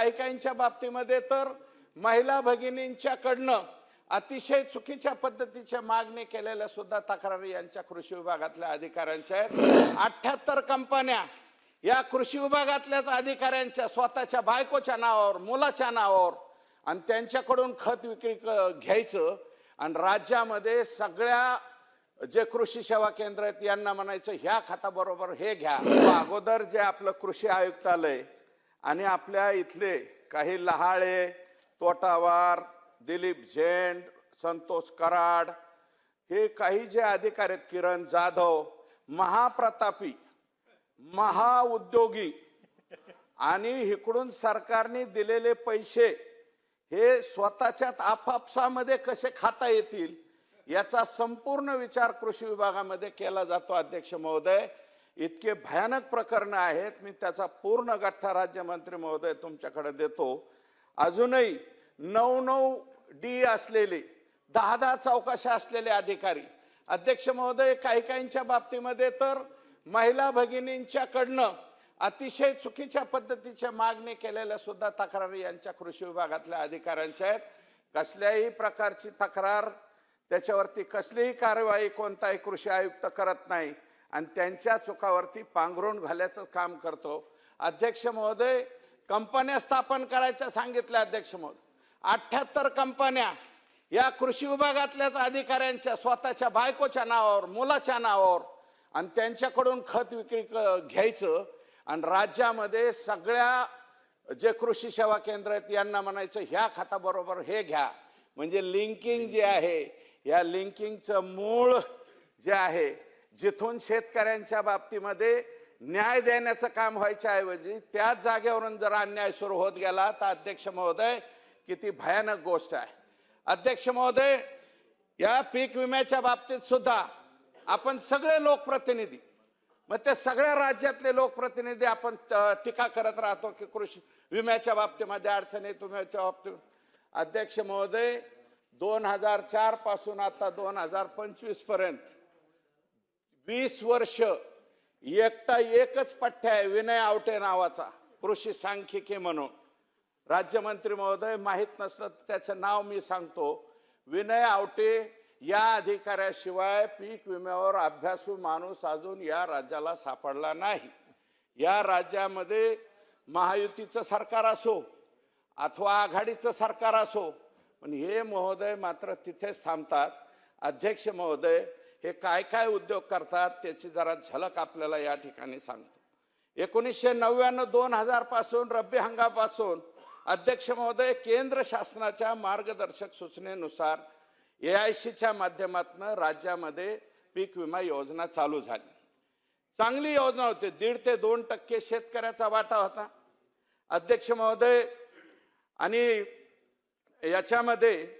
काही काहींच्या बाबतीमध्ये तर महिला भगिनींच्याकडनं अतिशय चुकीच्या पद्धतीच्या मागणी केलेल्या सुद्धा तक्रारी यांच्या कृषी विभागातल्या अधिकाऱ्यांच्या आहेत. अठ्याहत्तर कंपन्या या कृषी विभागातल्याच अधिकाऱ्यांच्या स्वतःच्या बायकोच्या नावावर मुलाच्या नावावर आणि त्यांच्याकडून खत विक्री घ्यायचं आणि राज्यामध्ये सगळ्या जे कृषी सेवा केंद्र आहेत यांना म्हणायचं ह्या खताबरोबर हे घ्या. अगोदर जे आपलं कृषी आयुक्तालय आणि आपल्या इथले काही लहाळे तोटावार दिलीप झेंड संतोष कराड हे काही जे अधिकारी आहेत किरण जाधव महाप्रतापी महाउद्योगी आणि इकडून सरकारने दिलेले पैसे हे स्वतःच्यात आपापसामध्ये कसे खाता येतील याचा संपूर्ण विचार कृषी विभागामध्ये केला जातो अध्यक्ष महोदय. इतके भयानक प्रकरण आहेत. मी त्याचा पूर्ण गठ्ठा राज्यमंत्री महोदय तुमच्याकडे देतो. अजूनही नऊ नऊ डी असलेले दहा दहा चौकशा असलेले अधिकारी अध्यक्ष महोदय काही काहींच्या बाबतीमध्ये तर महिला भगिनींच्याकडनं अतिशय चुकीच्या पद्धतीच्या मागणी केलेल्या सुद्धा तक्रारी यांच्या कृषी विभागातल्या अधिकाऱ्यांच्या आहेत. कसल्याही प्रकारची तक्रार त्याच्यावरती कसलीही कारवाई कोणताही कृषी आयुक्त करत नाही. आणि त्यांच्या चुकावरती पांघरून घालायचं काम करतो. अध्यक्ष महोदय कंपन्या स्थापन करायच्या सांगितल्या अध्यक्ष महोदय. अठ्ठ्याहत्तर कंपन्या या कृषी विभागातल्याच अधिकाऱ्यांच्या स्वतःच्या बायकोच्या नावावर मुलाच्या नावावर आणि त्यांच्याकडून खत विक्री क- घ्यायचं. आणि राज्यामध्ये सगळ्या जे कृषी सेवा केंद्र आहेत यांना म्हणायचं ह्या खताबरोबर हे घ्या. म्हणजे लिंकिंग जे आहे या लिंकिंगचं मूळ जे आहे जिथून शेतकऱ्यांच्या बाबतीमध्ये न्याय देण्याचं काम व्हायच्या ऐवजी त्याच जागेवरून जर अन्याय सुरू होत गेला तर अध्यक्ष महोदय किती भयानक गोष्ट आहे. अध्यक्ष महोदय या पीक विम्याच्या बाबतीत सुद्धा आपण सगळे लोकप्रतिनिधी मग ते सगळ्या राज्यातले लोकप्रतिनिधी आपण टीका करत राहतो की कृषी विम्याच्या बाबतीमध्ये अडचणी विम्याच्या बाबतीत. अध्यक्ष महोदय दोन हजार चारपासून आता दोन हजार पंचवीसपर्यंत वीस वर्ष एकटा एकच पठ्ठ्या आहे विनय आवटे नावाचा कृषी सांख्यिकी म्हणून. राज्यमंत्री महोदय माहीत नसलं तर त्याचं नाव मी सांगतो. विनय आवटे या अधिकाऱ्याशिवाय पीक विम्यावर अभ्यासू माणूस अजून या राज्याला सापडला नाही. या राज्यामध्ये महायुतीचं सरकार असो अथवा आघाडीचं सरकार असो पण हे महोदय मात्र तिथेच थांबतात. अध्यक्ष महोदय हे काय काय उद्योग करतात त्याची जरा झलक आपल्याला या ठिकाणी सांगतो. एकोणीसशे नव्याण्णव दोन हजारपासून रब्बी हंगापासून अध्यक्ष महोदय केंद्र शासनाच्या मार्गदर्शक सूचनेनुसार ए आय सीच्या माध्यमातून राज्यामध्ये पीक विमा योजना चालू झाली. चांगली योजना होती. दीड ते दोन टक्के शेतकऱ्याचा वाटा होता. अध्यक्ष महोदय आणि याच्यामध्ये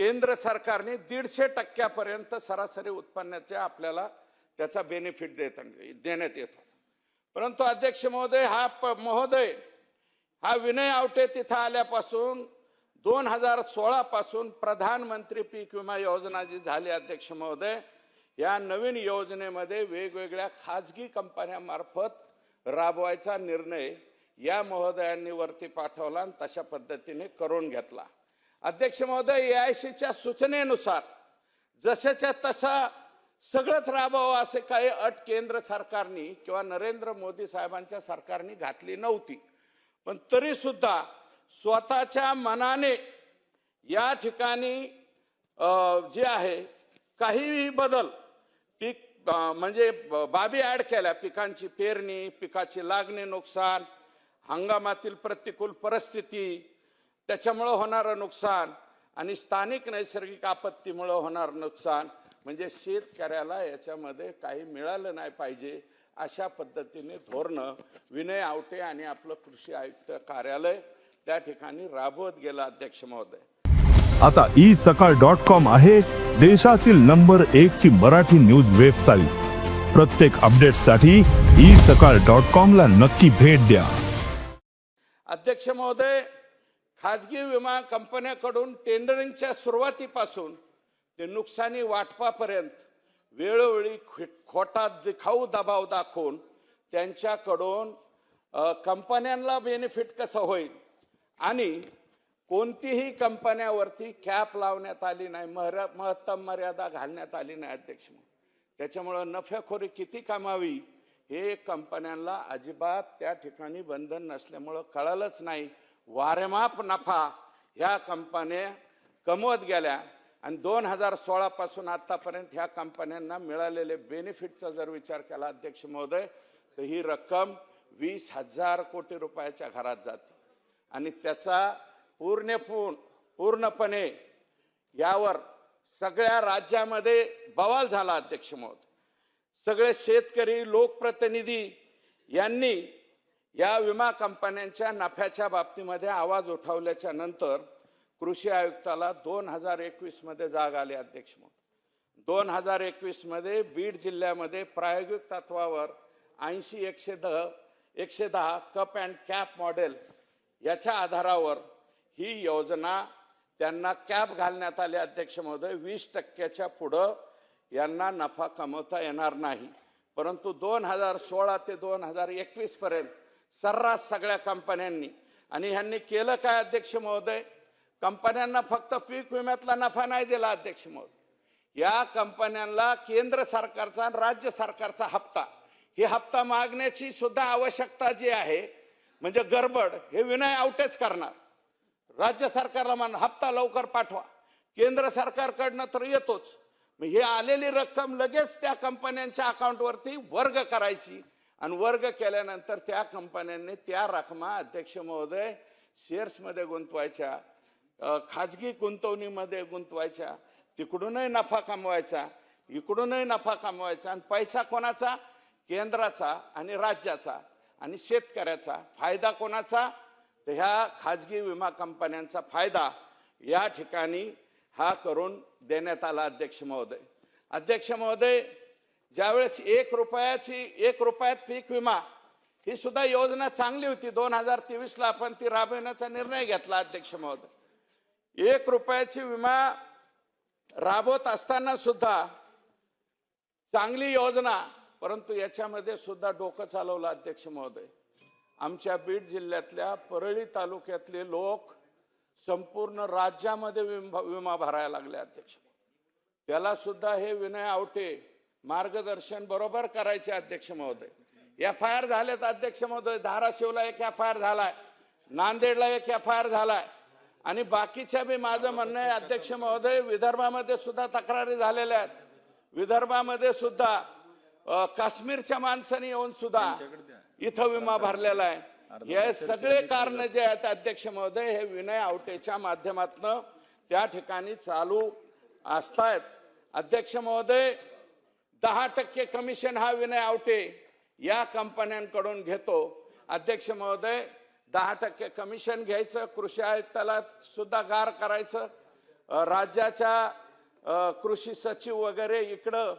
केंद्र सरकारने दीडशे टक्क्यापर्यंत सरासरी उत्पन्नाचे आपल्याला त्याचा बेनिफिट देत देण्यात येत होता. परंतु अध्यक्ष महोदय हा प- महोदय हा विनय आवटे तिथं आल्यापासून दोन हजार सोळा पासून प्रधानमंत्री पीक विमा योजना जी झाली अध्यक्ष महोदय या नवीन योजनेमध्ये वेगवेगळ्या खाजगी कंपन्यामार्फत राबवायचा निर्णय या महोदयांनी वरती पाठवला आणि तशा पद्धतीने करून घेतला. अध्यक्ष महोदय ए आय सीच्या सूचनेनुसार जशाच्या तसा सगळंच राबवावं असे काही अट केंद्र सरकारने किंवा नरेंद्र मोदी साहेबांच्या सरकारने घातली नव्हती. पण तरी सुद्धा स्वतःच्या मनाने या ठिकाणी जे आहे काहीही बदल पीक म्हणजे बाबी ॲड केल्या पिकांची पेरणी पिकाची लागणे नुकसान हंगामातील प्रतिकूल परिस्थिती त्याच्यामुळं होणारं नुकसान आणि स्थानिक नैसर्गिक आपत्तीमुळं होणारं नुकसान म्हणजे शेतकऱ्याला याच्यामध्ये काही मिळालं नाही पाहिजे अशा पद्धतीने धोरणं विनय आवटे आणि आपलं कृषी आयुक्त कार्यालय त्या ठिकाणी राबवत गेलं अध्यक्ष महोदय. आता ई सकाळ डॉट कॉम आहे देशातील नंबर एक ची मराठी न्यूज वेबसाईट. प्रत्येक अपडेटसाठी ई सकाळ डॉट कॉम ला नक्की भेट द्या. अध्यक्ष महोदय खाजगी विमा कंपन्याकडून टेंडरिंगच्या सुरुवातीपासून ते नुकसानी वाटपापर्यंत वेळोवेळी खोटा दिखाऊ दबाव दाखवून त्यांच्याकडून कंपन्यांना बेनिफिट कसं होईल? आणि कोणतीही कंपन्यावरती कॅप लावण्यात आली नाही मर महत्तम मर्यादा घालण्यात आली नाही अध्यक्ष त्याच्यामुळं नफ्याखोरी किती कमावी हे कंपन्यांना अजिबात त्या ठिकाणी बंधन नसल्यामुळं कळलंच नाही. वारेमाप नफा ह्या कंपन्या कमवत गेल्या आणि दोन हजार सोळापासून आत्तापर्यंत ह्या कंपन्यांना मिळालेले बेनिफिटचा जर विचार केला अध्यक्ष महोदय तर ही रक्कम वीस हजार कोटी रुपयाच्या घरात जाते. आणि त्याचा पूर्णपूर्ण पूर्णपणे यावर सगळ्या राज्यामध्ये बवाल झाला अध्यक्ष महोदय. सगळे शेतकरी लोकप्रतिनिधी यांनी या विमा कंपन्यांच्या नफ्याच्या बाबतीमध्ये आवाज उठवल्याच्या नंतर कृषी आयुक्ताला दोन हजार एकवीसमध्ये जाग आली अध्यक्ष म्हणून. दोन हजार एकवीसमध्ये बीड जिल्ह्यामध्ये प्रायोगिक तत्वावर ऐंशी एकशे दहा एकशे दहा कप अँड कॅप मॉडेल याच्या आधारावर ही योजना त्यांना कॅप घालण्यात आली अध्यक्ष महोदय. वीस टक्क्याच्या पुढं यांना नफा कमवता येणार नाही. परंतु दोन हजार सोळा ते दोन हजार एकवीसपर्यंत सर्रास सगळ्या कंपन्यांनी. आणि ह्यांनी केलं काय अध्यक्ष महोदय? कंपन्यांना फक्त पीक विम्यातला नफा नाही दिला अध्यक्ष महोदय. या कंपन्यांना केंद्र सरकारचा राज्य सरकारचा हप्ता. हे हप्ता मागण्याची सुद्धा आवश्यकता जी आहे म्हणजे गडबड हे विनय आउटेच करणार. राज्य सरकारला मान हप्ता लवकर पाठवा. केंद्र सरकारकडनं तर येतोच. मग हे आलेली रक्कम लगेच त्या कंपन्यांच्या अकाउंटवरती वर्ग करायची. आणि वर्ग केल्यानंतर त्या कंपन्यांनी त्या रकमा अध्यक्ष महोदय शेअर्समध्ये गुंतवायच्या खाजगी गुंतवणीमध्ये गुंतवायच्या तिकडूनही नफा कमवायचा इकडूनही नफा कमवायचा आणि पैसा कोणाचा? केंद्राचा आणि राज्याचा आणि शेतकऱ्याचा. फायदा कोणाचा? तर ह्या खाजगी विमा कंपन्यांचा फायदा या ठिकाणी हा करून देण्यात आला अध्यक्ष महोदय. अध्यक्ष महोदय ज्यावेळेस एक रुपयाची एक रुपयात पीक विमा ही सुद्धा योजना चांगली होती. दोन हजार तेवीसला आपण ती राबविण्याचा निर्णय घेतला अध्यक्ष महोदय. एक रुपयाची विमा राबवत असताना सुद्धा चांगली योजना परंतु याच्यामध्ये सुद्धा डोकं चालवलं अध्यक्ष महोदय. आमच्या बीड जिल्ह्यातल्या परळी तालुक्यातले लोक संपूर्ण राज्यामध्ये विमा विमा भरायला लागले अध्यक्ष त्याला सुद्धा हे विनय आवटे मार्गदर्शन बरोबर करायचे अध्यक्ष महोदय. एफ आय आर झालेत अध्यक्ष महोदय. धाराशिवला एक एफ आय आर झालाय. नांदेडला एक एफ आय आर झालाय. आणि बाकीच्या बी माझं म्हणणं आहे अध्यक्ष महोदय विदर्भामध्ये सुद्धा तक्रारी झालेल्या आहेत. विदर्भामध्ये सुद्धा काश्मीरच्या माणसाने येऊन सुद्धा इथं विमा भरलेला आहे. हे सगळे कारण जे आहेत अध्यक्ष महोदय हे विनय आवटेच्या माध्यमातून त्या ठिकाणी चालू असतायत. अध्यक्ष महोदय दहा टक्के कमिशन हा विनय आवटे या कंपन्यांकडून घेतो. अध्यक्ष महोदय दहा टक्के कमिशन घ्यायचं कृषी आयुक्ताला सुद्धा गार करायचं. राज्याच्या कृषी सचिव वगैरे इकडं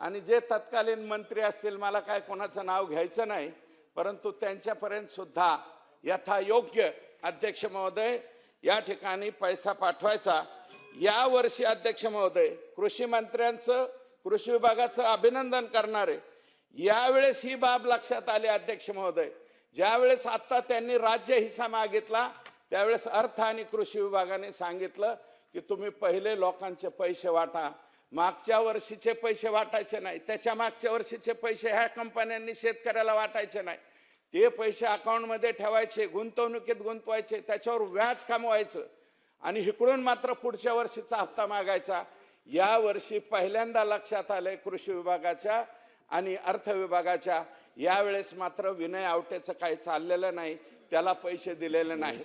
आणि जे तत्कालीन मंत्री असतील मला काय कोणाचं नाव घ्यायचं नाही परंतु त्यांच्यापर्यंत सुद्धा यथायोग्य अध्यक्ष महोदय या ठिकाणी पैसा पाठवायचा. या वर्षी अध्यक्ष महोदय कृषी मंत्र्यांचं कृषी विभागाचं अभिनंदन करणार आहे. यावेळेस ही बाब लक्षात आली अध्यक्ष महोदय. ज्यावेळेस आता त्यांनी राज्य हिस्सा मागितला त्यावेळेस अर्थ आणि कृषी विभागाने सांगितलं की तुम्ही पहिले लोकांचे पैसे वाटा. मागच्या वर्षीचे पैसे वाटायचे नाही. त्याच्या मागच्या वर्षीचे पैसे ह्या कंपन्यांनी शेतकऱ्याला वाटायचे नाही. ते पैसे अकाउंटमध्ये ठेवायचे गुंतवणुकीत गुंतवायचे त्याच्यावर व्याज कमवायचं. आणि इकडून मात्र पुढच्या वर्षीचा हप्ता मागायचा. या वर्षी पहिल्यांदा लक्षात आलंय कृषी विभागाच्या आणि अर्थ विभागाच्या. यावेळेस मात्र विनय आवटेचं काही चाललेलं नाही त्याला पैसे दिलेले नाही